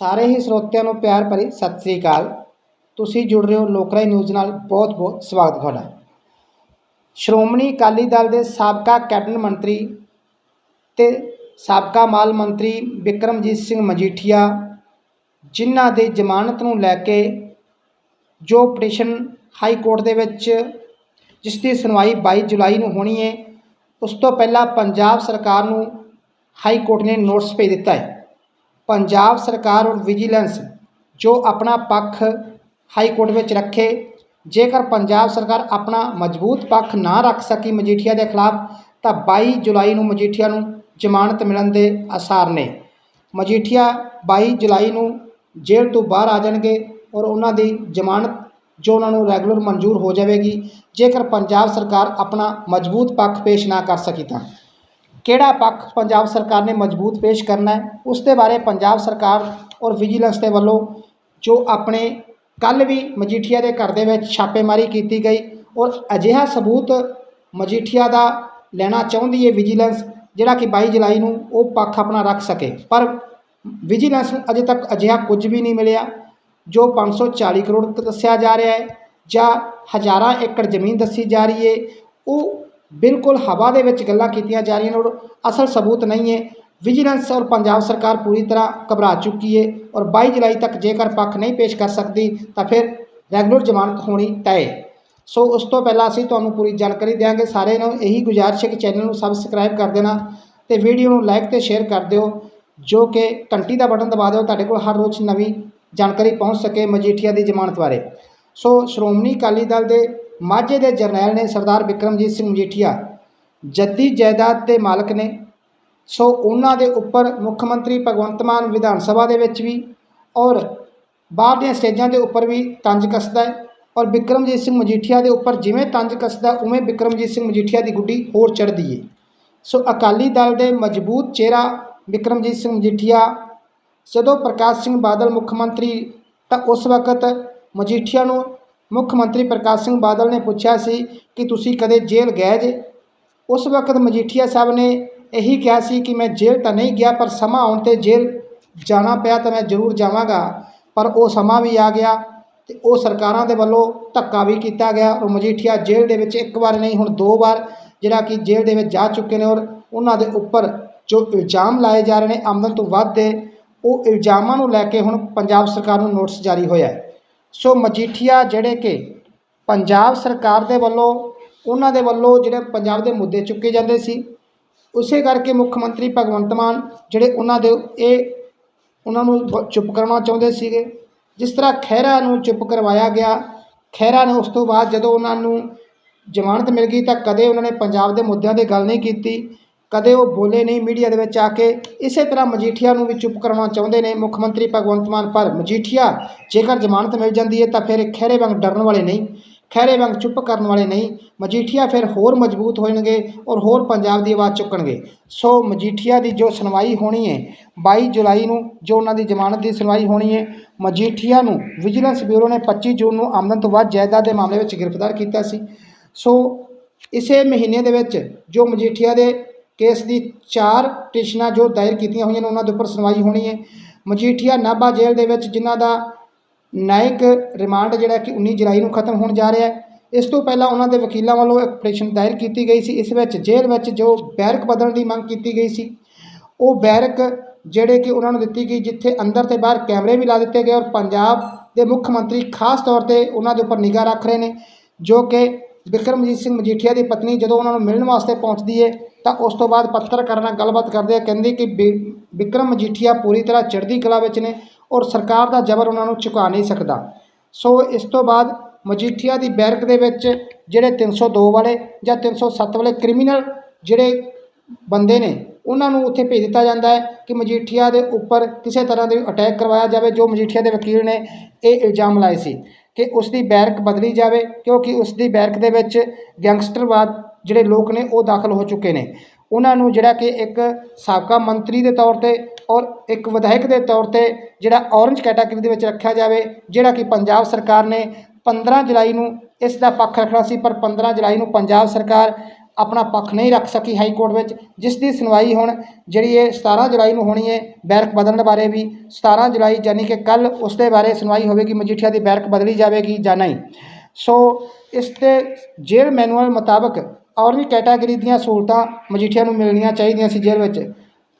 ਸਾਰੇ ਹੀ ਸਰੋਤਿਆਂ ਨੂੰ ਪਿਆਰ ਭਰੀ ਸਤਿ ਸ੍ਰੀ ਅਕਾਲ। ਤੁਸੀਂ ਜੁੜ ਰਹੇ ਹੋ ਲੋਕਰਾਈ ਨਿਊਜ਼ ਨਾਲ ਬਹੁਤ ਬਹੁਤ ਸਵਾਗਤ ਤੁਹਾਡਾ। ਸ਼੍ਰੋਮਣੀ ਅਕਾਲੀ ਦਲ ਦੇ ਸਾਬਕਾ ਕੈਬਨਿਟ ਮੰਤਰੀ ਤੇ ਸਾਬਕਾ ਮਾਲ ਮੰਤਰੀ ਬਿਕਰਮਜੀਤ ਸਿੰਘ ਮਜੀਠੀਆ, ਜਿਨ੍ਹਾਂ ਦੇ ਜ਼ਮਾਨਤ ਨੂੰ ਲੈ ਕੇ ਜੋ ਪਟੀਸ਼ਨ ਹਾਈ ਕੋਰਟ ਦੇ ਵਿੱਚ ਜਿਸ ਦੀ ਸੁਣਵਾਈ 22 ਜੁਲਾਈ ਨੂੰ ਹੋਣੀ ਹੈ, ਉਸ ਤੋਂ ਪਹਿਲਾਂ ਪੰਜਾਬ ਸਰਕਾਰ ਨੂੰ ਹਾਈ ਕੋਰਟ ਨੇ ਨੋਟਿਸ ਭੇਜ ਦਿੱਤਾ ਹੈ। ਪੰਜਾਬ ਸਰਕਾਰ ਔਰ ਵਿਜੀਲੈਂਸ ਜੋ ਆਪਣਾ ਪੱਖ ਹਾਈ ਕੋਰਟ ਵਿੱਚ ਰੱਖੇ, ਜੇਕਰ ਪੰਜਾਬ ਸਰਕਾਰ ਆਪਣਾ ਮਜ਼ਬੂਤ ਪੱਖ ਨਾ ਰੱਖ ਸਕੀ ਮਜੀਠੀਆ ਦੇ ਖਿਲਾਫ, ਤਾਂ 22 ਜੁਲਾਈ ਨੂੰ ਮਜੀਠੀਆ ਨੂੰ ਜ਼ਮਾਨਤ ਮਿਲਣ ਦੇ ਆਸਾਰ ਨੇ। ਮਜੀਠੀਆ 22 ਜੁਲਾਈ ਨੂੰ ਜੇਲ੍ਹ ਤੋਂ ਬਾਹਰ ਆ ਜਾਣਗੇ ਔਰ ਉਹਨਾਂ ਦੀ ਜ਼ਮਾਨਤ ਜੋ ਉਹਨਾਂ ਨੂੰ ਰੈਗੂਲਰ ਮਨਜ਼ੂਰ ਹੋ ਜਾਵੇਗੀ, ਜੇਕਰ ਪੰਜਾਬ ਸਰਕਾਰ ਆਪਣਾ ਮਜ਼ਬੂਤ ਪੱਖ ਪੇਸ਼ ਨਾ ਕਰ ਸਕੀ ਤਾਂ। ਕਿਹੜਾ ਪੱਖ ਪੰਜਾਬ ਸਰਕਾਰ ਨੇ ਮਜ਼ਬੂਤ ਪੇਸ਼ ਕਰਨਾ ਹੈ, ਉਸ ਦੇ ਬਾਰੇ ਪੰਜਾਬ ਸਰਕਾਰ ਔਰ ਵਿਜੀਲੈਂਸ ਦੇ ਵੱਲੋਂ ਜੋ ਆਪਣੇ ਕੱਲ ਵੀ ਮਜੀਠੀਆ ਦੇ ਘਰ ਦੇ ਵਿੱਚ ਛਾਪੇਮਾਰੀ ਕੀਤੀ ਗਈ ਔਰ ਅਜਿਹਾ ਸਬੂਤ ਮਜੀਠੀਆ ਦਾ ਲੈਣਾ ਚਾਹੁੰਦੀ ਹੈ ਵਿਜੀਲੈਂਸ ਜਿਹੜਾ ਕਿ 22 ਜੁਲਾਈ ਨੂੰ ਉਹ ਪੱਖ ਆਪਣਾ ਰੱਖ ਸਕੇ। ਪਰ ਵਿਜੀਲੈਂਸ ਨੂੰ ਅਜੇ ਤੱਕ ਅਜਿਹਾ ਕੁਝ ਵੀ ਨਹੀਂ ਮਿਲਿਆ, ਜੋ 540 ਕਰੋੜ ਦੱਸਿਆ ਜਾ ਰਿਹਾ ਹੈ ਜਾਂ ਹਜ਼ਾਰਾਂ ਏਕੜ ਜ਼ਮੀਨ ਦੱਸੀ ਜਾ ਰਹੀ ਹੈ, ਉਹ ਬਿਲਕੁਲ ਹਵਾ ਦੇ ਵਿੱਚ ਗੱਲਾਂ ਕੀਤੀਆਂ ਜਾ ਰਹੀਆਂ ਨੇ ਔਰ ਅਸਲ ਸਬੂਤ ਨਹੀਂ ਹੈ। ਵਿਜੀਲੈਂਸ ਔਰ ਪੰਜਾਬ ਸਰਕਾਰ ਪੂਰੀ ਤਰ੍ਹਾਂ ਘਬਰਾ ਚੁੱਕੀ ਹੈ ਔਰ 22 ਜੁਲਾਈ ਤੱਕ ਜੇਕਰ ਪੱਖ ਨਹੀਂ ਪੇਸ਼ ਕਰ ਸਕਦੀ, ਤਾਂ ਫਿਰ ਰੈਗੂਲਰ ਜ਼ਮਾਨਤ ਹੋਣੀ ਤੈਅ ਸੋ ਉਸ ਤੋਂ ਪਹਿਲਾਂ ਅਸੀਂ ਤੁਹਾਨੂੰ ਪੂਰੀ ਜਾਣਕਾਰੀ ਦਿਆਂਗੇ। ਸਾਰੇ ਨੂੰ ਇਹੀ ਗੁਜ਼ਾਰਿਸ਼ ਹੈ ਕਿ ਚੈਨਲ ਨੂੰ ਸਬਸਕ੍ਰਾਈਬ ਕਰ ਦੇਣਾ ਤੇ ਵੀਡੀਓ ਨੂੰ ਲਾਈਕ ਤੇ ਸ਼ੇਅਰ ਕਰ ਦਿਓ, ਜੋ ਕਿ ਘੰਟੀ ਦਾ ਬਟਨ ਦਬਾ ਦਿਓ ਤੁਹਾਡੇ ਕੋਲ ਹਰ ਰੋਜ਼ ਨਵੀਂ ਜਾਣਕਾਰੀ ਪਹੁੰਚ ਸਕੇ ਮਜੀਠੀਆ ਦੀ ਜ਼ਮਾਨਤ ਬਾਰੇ। ਸੋ ਸ਼੍ਰੋਮਣੀ ਅਕਾਲੀ ਦਲ ਦੇ ਮਾਝੇ ਦੇ ਜਰਨੈਲ ਨੇ ਸਰਦਾਰ ਬਿਕਰਮਜੀਤ ਸਿੰਘ ਮਜੀਠੀਆ ਜੱਦੀ ਜਾਇਦਾਦ ਦੇ ਮਾਲਕ ਨੇ, ਸੋ ਉਹਨਾਂ ਦੇ ਉੱਪਰ ਮੁੱਖ ਮੰਤਰੀ ਭਗਵੰਤ ਮਾਨ ਵਿਧਾਨ ਸਭਾ ਦੇ ਵਿੱਚ ਵੀ ਔਰ ਬਾਹਰ ਦੀਆਂ ਸਟੇਜਾਂ ਦੇ ਉੱਪਰ ਵੀ ਤੰਜ ਕੱਸਦਾ ਹੈ ਔਰ ਬਿਕਰਮਜੀਤ ਸਿੰਘ ਮਜੀਠੀਆ ਦੇ ਉੱਪਰ ਜਿਵੇਂ ਤੰਜ ਕੱਸਦਾ, ਉਵੇਂ ਬਿਕਰਮਜੀਤ ਸਿੰਘ ਮਜੀਠੀਆ ਦੀ ਗੁੱਡੀ ਹੋਰ ਚੜ੍ਹਦੀ ਹੈ ਸੋ ਅਕਾਲੀ ਦਲ ਦੇ ਮਜ਼ਬੂਤ ਚਿਹਰਾ ਬਿਕਰਮਜੀਤ ਸਿੰਘ ਮਜੀਠੀਆ, ਜਦੋਂ ਪ੍ਰਕਾਸ਼ ਸਿੰਘ ਬਾਦਲ ਮੁੱਖ ਮੰਤਰੀ, ਤਾਂ ਉਸ ਵਕਤ ਮਜੀਠੀਆ ਨੂੰ ਮੁੱਖ ਮੰਤਰੀ ਪ੍ਰਕਾਸ਼ ਸਿੰਘ ਬਾਦਲ ਨੇ ਪੁੱਛਿਆ ਸੀ ਕਿ ਤੁਸੀਂ ਕਦੇ ਜੇਲ੍ਹ ਗਏ ਜੇ? ਉਸ ਵਕਤ ਮਜੀਠੀਆ ਸਾਹਿਬ ਨੇ ਇਹੀ ਕਿਹਾ ਸੀ ਕਿ ਮੈਂ ਜੇਲ੍ਹ ਤਾਂ ਨਹੀਂ ਗਿਆ, ਪਰ ਸਮਾਂ ਆਉਣ 'ਤੇ ਜੇਲ੍ਹ ਜਾਣਾ ਪਿਆ ਤਾਂ ਮੈਂ ਜ਼ਰੂਰ ਜਾਵਾਂਗਾ। ਪਰ ਉਹ ਸਮਾਂ ਵੀ ਆ ਗਿਆ ਤੇ ਉਹ ਸਰਕਾਰਾਂ ਦੇ ਵੱਲੋਂ ਧੱਕਾ ਵੀ ਕੀਤਾ ਗਿਆ ਔਰ ਮਜੀਠੀਆ ਜੇਲ੍ਹ ਦੇ ਵਿੱਚ ਇੱਕ ਵਾਰ ਨਹੀਂ, ਹੁਣ ਦੋ ਵਾਰ ਜਿਹੜਾ ਕਿ ਜੇਲ੍ਹ ਦੇ ਵਿੱਚ ਜਾ ਚੁੱਕੇ ਨੇ ਔਰ ਉਹਨਾਂ ਦੇ ਉੱਪਰ ਜੋ ਇਲਜ਼ਾਮ ਲਾਏ ਜਾ ਰਹੇ ਨੇ, ਆਮਦਨ ਤੋਂ ਵੱਧ ਦੇ, ਉਹ ਇਲਜ਼ਾਮਾਂ ਨੂੰ ਲੈ ਕੇ ਹੁਣ ਪੰਜਾਬ ਸਰਕਾਰ ਨੂੰ ਨੋਟਿਸ ਜਾਰੀ ਹੋਇਆ ਹੈ। ਸੋ ਮਜੀਠੀਆ ਜਿਹੜੇ ਕਿ ਪੰਜਾਬ ਸਰਕਾਰ ਦੇ ਵੱਲੋਂ, ਉਹਨਾਂ ਦੇ ਵੱਲੋਂ ਜਿਹੜੇ ਪੰਜਾਬ ਦੇ ਮੁੱਦੇ ਚੁੱਕੇ ਜਾਂਦੇ ਸੀ, ਉਸੇ ਕਰਕੇ ਮੁੱਖ ਮੰਤਰੀ ਭਗਵੰਤ ਮਾਨ ਜਿਹੜੇ ਉਹਨਾਂ ਦੇ ਇਹ ਉਹਨਾਂ ਨੂੰ ਚੁੱਪ ਕਰਵਾਉਣਾ ਚਾਹੁੰਦੇ ਸੀਗੇ। ਜਿਸ ਤਰ੍ਹਾਂ ਖਹਿਰਾ ਨੂੰ ਚੁੱਪ ਕਰਵਾਇਆ ਗਿਆ, ਖਹਿਰਾ ਨੇ ਉਸ ਤੋਂ ਬਾਅਦ ਜਦੋਂ ਉਹਨਾਂ ਨੂੰ ਜ਼ਮਾਨਤ ਮਿਲ ਗਈ ਤਾਂ ਕਦੇ ਉਹਨਾਂ ਨੇ ਪੰਜਾਬ ਦੇ ਮੁੱਦਿਆਂ 'ਤੇ ਗੱਲ ਨਹੀਂ ਕੀਤੀ। ਕਦੇ ਉਹ ਬੋਲੇ ਨਹੀਂ ਮੀਡੀਆ ਦੇ ਵਿੱਚ ਆ ਕੇ, ਇਸੇ ਤਰ੍ਹਾਂ ਮਜੀਠੀਆ ਨੂੰ ਵੀ ਚੁੱਪ ਕਰਵਾਉਣਾ ਚਾਹੁੰਦੇ ਨੇ ਮੁੱਖ ਮੰਤਰੀ ਭਗਵੰਤ ਮਾਨ। ਪਰ ਮਜੀਠੀਆ, ਜੇਕਰ ਜ਼ਮਾਨਤ ਮਿਲ ਜਾਂਦੀ ਹੈ ਤਾਂ ਫਿਰ ਖਹਿਰੇ ਵਾਂਗ ਡਰਨ ਵਾਲੇ ਨਹੀਂ, ਖਹਿਰੇ ਵਾਂਗ ਚੁੱਪ ਕਰਨ ਵਾਲੇ ਨਹੀਂ। ਮਜੀਠੀਆ ਫਿਰ ਹੋਰ ਮਜ਼ਬੂਤ ਹੋਣਗੇ ਔਰ ਹੋਰ ਪੰਜਾਬ ਦੀ ਆਵਾਜ਼ ਚੁੱਕਣਗੇ। ਸੋ ਮਜੀਠੀਆ ਦੀ ਜੋ ਸੁਣਵਾਈ ਹੋਣੀ ਹੈ 22 ਜੁਲਾਈ ਨੂੰ ਜੋ ਉਹਨਾਂ ਦੀ ਜ਼ਮਾਨਤ ਦੀ ਸੁਣਵਾਈ ਹੋਣੀ ਹੈ, ਮਜੀਠੀਆ ਨੂੰ ਵਿਜੀਲੈਂਸ ਬਿਊਰੋ ਨੇ 25 ਜੂਨ ਨੂੰ ਆਮਦਨ ਤੋਂ ਵੱਧ ਜਾਇਦਾਦ ਦੇ ਮਾਮਲੇ ਵਿੱਚ ਗ੍ਰਿਫਤਾਰ ਕੀਤਾ ਸੀ। ਸੋ ਇਸੇ ਮਹੀਨੇ ਦੇ ਵਿੱਚ ਜੋ ਮਜੀਠੀਆ ਦੇ ਕੇਸ ਦੀ ਚਾਰ ਪਟੀਸ਼ਨਾਂ ਜੋ ਦਾਇਰ ਕੀਤੀਆਂ ਹੋਈਆਂ ਨੇ, ਉਹਨਾਂ ਦੇ ਉੱਪਰ ਸੁਣਵਾਈ ਹੋਣੀ ਹੈ। ਮਜੀਠੀਆ ਨਾਭਾ ਜੇਲ੍ਹ ਦੇ ਵਿੱਚ, ਜਿਨ੍ਹਾਂ ਦਾ ਨਾਇਕ ਰਿਮਾਂਡ ਜਿਹੜਾ ਕਿ 19 ਜੁਲਾਈ ਨੂੰ ਖਤਮ ਹੋਣ ਜਾ ਰਿਹਾ ਹੈ, ਇਸ ਤੋਂ ਪਹਿਲਾਂ ਉਹਨਾਂ ਦੇ ਵਕੀਲਾਂ ਵੱਲੋਂ ਇੱਕ ਪਟੀਸ਼ਨ ਦਾਇਰ ਕੀਤੀ ਗਈ ਸੀ। ਇਸ ਵਿੱਚ ਜੇਲ੍ਹ ਵਿੱਚ ਜੋ ਬੈਰਕ ਬਦਲਣ ਦੀ ਮੰਗ ਕੀਤੀ ਗਈ ਸੀ, ਉਹ ਬੈਰਕ ਜਿਹੜੇ ਕਿ ਉਹਨਾਂ ਨੂੰ ਦਿੱਤੀ ਗਈ, ਜਿੱਥੇ ਅੰਦਰ ਤੇ ਬਾਹਰ ਕੈਮਰੇ ਵੀ ਲਾ ਦਿੱਤੇ ਗਏ ਔਰ ਪੰਜਾਬ ਦੇ ਮੁੱਖ ਮੰਤਰੀ ਖਾਸ ਤੌਰ ਤੇ ਉਹਨਾਂ ਦੇ ਉੱਪਰ ਨਿਗਾਹ ਰੱਖ ਰਹੇ ਨੇ, ਜੋ ਕਿ ਬਿਕਰਮਜੀਤ ਸਿੰਘ ਮਜੀਠੀਆ ਦੀ ਪਤਨੀ ਜਦੋਂ ਉਹਨਾਂ ਨੂੰ ਮਿਲਣ ਵਾਸਤੇ ਪਹੁੰਚਦੀ ਹੈ ਤਾਂ ਉਸ ਤੋਂ ਬਾਅਦ ਪੱਤਰਕਾਰਾਂ ਨਾਲ ਗੱਲਬਾਤ ਕਰਦੇ ਆ, ਕਹਿੰਦੇ ਕਿ ਬਿ- ਬਿਕਰਮ ਮਜੀਠੀਆ ਪੂਰੀ ਤਰ੍ਹਾਂ ਚੜ੍ਹਦੀ ਕਲਾ ਵਿੱਚ ਨੇ ਔਰ ਸਰਕਾਰ ਦਾ ਜ਼ਬਰ ਉਹਨਾਂ ਨੂੰ ਚੁਕਾ ਨਹੀਂ ਸਕਦਾ। ਸੋ ਇਸ ਤੋਂ ਬਾਅਦ ਮਜੀਠੀਆ ਦੀ ਬੈਰਕ ਦੇ ਵਿੱਚ ਜਿਹੜੇ 302 ਵਾਲੇ ਜਾਂ 307 ਵਾਲੇ ਕ੍ਰਿਮੀਨਲ ਜਿਹੜੇ ਬੰਦੇ ਨੇ, ਉਹਨਾਂ ਨੂੰ ਉੱਥੇ ਭੇਜ ਦਿੱਤਾ ਜਾਂਦਾ ਹੈ ਕਿ ਮਜੀਠੀਆ ਦੇ ਉੱਪਰ ਕਿਸੇ ਤਰ੍ਹਾਂ ਦੇ ਅਟੈਕ ਕਰਵਾਇਆ ਜਾਵੇ, ਜੋ ਮਜੀਠੀਆ ਦੇ ਵਕੀਲ ਨੇ ਇਹ ਇਲਜ਼ਾਮ ਲਾਏ ਸੀ। ਕਿ ਉਸ ਦੀ ਬੈਰਕ ਬਦਲੀ ਜਾਵੇ, ਕਿਉਂਕਿ ਉਸ ਦੀ ਬੈਰਕ ਦੇ ਵਿੱਚ ਗੈਂਗਸਟਰਵਾਦ ਜਿਹੜੇ ਲੋਕ ਨੇ ਉਹ ਦਾਖਲ ਹੋ ਚੁੱਕੇ ਨੇ। ਉਹਨਾਂ ਨੂੰ ਜਿਹੜਾ ਕਿ ਇੱਕ ਸਾਬਕਾ ਮੰਤਰੀ ਦੇ ਤੌਰ ਤੇ ਔਰ ਇੱਕ ਵਿਧਾਇਕ ਦੇ ਤੌਰ ਤੇ ਜਿਹੜਾ ਔਰੰਜ ਕੈਟਾਗਰੀ ਦੇ ਵਿੱਚ ਰੱਖਿਆ ਜਾਵੇ, ਜਿਹੜਾ ਕਿ ਪੰਜਾਬ ਸਰਕਾਰ ਨੇ 15 ਜੁਲਾਈ ਨੂੰ ਇਸ ਦਾ ਪੱਖ ਰੱਖਣਾ ਸੀ, ਪਰ 15 ਜੁਲਾਈ ਨੂੰ ਪੰਜਾਬ ਸਰਕਾਰ ਆਪਣਾ ਪੱਖ ਨਹੀਂ ਰੱਖ ਸਕੀ ਹਾਈ ਕੋਰਟ ਵਿੱਚ, ਜਿਸ ਦੀ ਸੁਣਵਾਈ ਹੁਣ ਜਿਹੜੀ ਇਹ 17 ਜੁਲਾਈ ਨੂੰ ਹੋਣੀ ਹੈ ਬੈਰਕ ਬਦਲਣ ਬਾਰੇ ਵੀ 17 ਜੁਲਾਈ ਯਾਨੀ ਕਿ ਕੱਲ ਉਸ ਦੇ ਬਾਰੇ ਸੁਣਵਾਈ ਹੋਵੇਗੀ, ਮਜੀਠੀਆ ਦੀ ਬੈਰਕ ਬਦਲੀ ਜਾਵੇਗੀ ਜਾਂ ਨਹੀਂ। ਸੋ ਇਸ ਤੇ ਜੇਲ੍ਹ ਮੈਨੂਅਲ ਮੁਤਾਬਕ ਔਰ ਵੀ ਕੈਟਾਗਰੀ ਦੀਆਂ ਸਹੂਲਤਾਂ ਮਜੀਠੀਆ ਨੂੰ ਮਿਲਣੀਆਂ ਚਾਹੀਦੀਆਂ ਸੀ ਜੇਲ੍ਹ ਵਿੱਚ,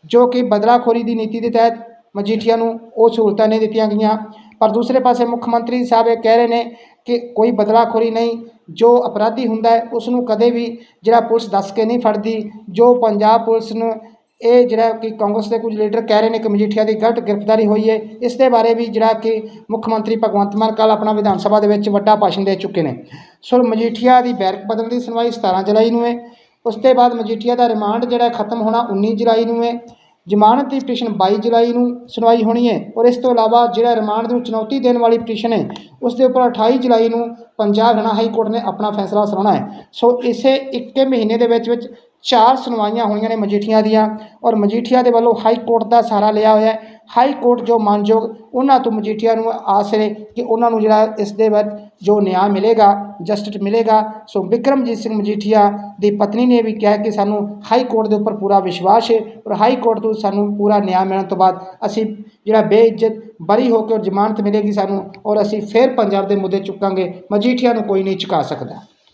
ਜੋ ਕਿ ਬਦਲਾਖੋਰੀ ਦੀ ਨੀਤੀ ਦੇ ਤਹਿਤ ਮਜੀਠੀਆ ਨੂੰ ਉਹ ਸਹੂਲਤਾਂ ਨਹੀਂ ਦਿੱਤੀਆਂ ਗਈਆਂ। ਪਰ ਦੂਸਰੇ ਪਾਸੇ ਮੁੱਖ ਮੰਤਰੀ ਸਾਹਿਬ ਇਹ ਕਹਿ ਰਹੇ ਨੇ ਕਿ ਕੋਈ ਬਦਲਾਖੋਰੀ ਨਹੀਂ, ਜੋ ਅਪਰਾਧੀ ਹੁੰਦਾ ਹੈ ਉਸ ਨੂੰ ਕਦੇ ਵੀ ਜਿਹੜਾ ਪੁਲਿਸ ਦੱਸ ਕੇ ਨਹੀਂ ਫੜਦੀ, ਜੋ ਪੰਜਾਬ ਪੁਲਿਸ ਨੂੰ ਇਹ ਜਿਹੜਾ ਕਿ ਕਾਂਗਰਸ ਦੇ ਕੁਝ ਲੀਡਰ ਕਹਿ ਰਹੇ ਨੇ ਕਿ ਮਜੀਠੀਆ ਦੀ ਗਲਤ ਗ੍ਰਿਫਤਾਰੀ ਹੋਈ ਹੈ, ਇਸ ਦੇ ਬਾਰੇ ਵੀ ਜਿਹੜਾ ਕਿ ਮੁੱਖ ਮੰਤਰੀ ਭਗਵੰਤ ਮਾਨ ਕੱਲ੍ਹ ਆਪਣਾ ਵਿਧਾਨ ਸਭਾ ਦੇ ਵਿੱਚ ਵੱਡਾ ਭਾਸ਼ਣ ਦੇ ਚੁੱਕੇ ਨੇ। ਸੋ ਮਜੀਠੀਆ ਦੀ ਬੈਰਕ ਬਦਲਣ ਦੀ ਸੁਣਵਾਈ 17 ਜੁਲਾਈ ਨੂੰ ਹੈ, ਉਸ ਤੋਂ ਬਾਅਦ ਮਜੀਠੀਆ ਦਾ ਰਿਮਾਂਡ ਜਿਹੜਾ ਖਤਮ ਹੋਣਾ 19 ਜੁਲਾਈ ਨੂੰ ਹੈ ਜ਼ਮਾਨਤ ਦੀ ਪਟੀਸ਼ਨ 22 ਜੁਲਾਈ ਨੂੰ ਸੁਣਵਾਈ ਹੋਣੀ ਹੈ ਔਰ ਇਸ ਤੋਂ ਇਲਾਵਾ ਜਿਹੜਾ ਰਿਮਾਂਡ ਨੂੰ ਚੁਣੌਤੀ ਦੇਣ ਵਾਲੀ ਪਟੀਸ਼ਨ ਹੈ, ਉਸ ਦੇ ਉੱਪਰ 28 ਜੁਲਾਈ ਨੂੰ ਪੰਜਾਬ ਹਰਿਆਣਾ ਹਾਈ ਕੋਰਟ ਨੇ ਆਪਣਾ ਫੈਸਲਾ ਸੁਣਾਉਣਾ ਹੈ। ਸੋ ਇਸੇ ਇੱਕੇ ਮਹੀਨੇ ਦੇ ਵਿੱਚ ਵਿੱਚ ਚਾਰ ਸੁਣਵਾਈਆਂ ਹੋਈਆਂ ਨੇ ਮਜੀਠੀਆ ਦੀਆਂ ਔਰ ਮਜੀਠੀਆ ਦੇ ਵੱਲੋਂ ਹਾਈ ਕੋਰਟ ਦਾ ਸਹਾਰਾ ਲਿਆ ਹੋਇਆ ਹੈ। ਹਾਈ ਕੋਰਟ ਜੋ ਮਾਨਯੋਗ ਉਹਨਾਂ ਤੋਂ ਮਜੀਠੀਆ ਨੂੰ ਆਸ ਹੈ ਕਿ ਉਹਨਾਂ ਨੂੰ ਜਿਹੜਾ ਇਸ ਦੇ ਵਿੱਚ ਜੋ ਨਿਆਂ ਮਿਲੇਗਾ ਜਸਟਿਸ ਮਿਲੇਗਾ ਸੋ ਵਿਕਰਮਜੀਤ ਸਿੰਘ ਮਜੀਠੀਆ ਦੀ ਪਤਨੀ ਨੇ ਵੀ ਕਿਹਾ ਕਿ ਸਾਨੂੰ ਹਾਈ ਕੋਰਟ ਦੇ ਉੱਪਰ ਪੂਰਾ ਵਿਸ਼ਵਾਸ ਹੈ ਔਰ ਹਾਈ ਕੋਰਟ ਤੋਂ ਸਾਨੂੰ ਪੂਰਾ ਨਿਆਂ ਮਿਲਣ ਤੋਂ ਬਾਅਦ ਅਸੀਂ ਜਿਹੜਾ ਬੇਇੱਜ਼ਤ ਬਰੀ ਹੋ ਕੇ ਔਰ ਜ਼ਮਾਨਤ ਮਿਲੇਗੀ ਸਾਨੂੰ ਔਰ ਅਸੀਂ ਫਿਰ ਪੰਜਾਬ ਦੇ ਮੁੱਦੇ ਚੁੱਕਾਂਗੇ ਮਜੀਠੀਆ ਨੂੰ ਕੋਈ ਨਹੀਂ ਚੁਕਾ ਸਕਦਾ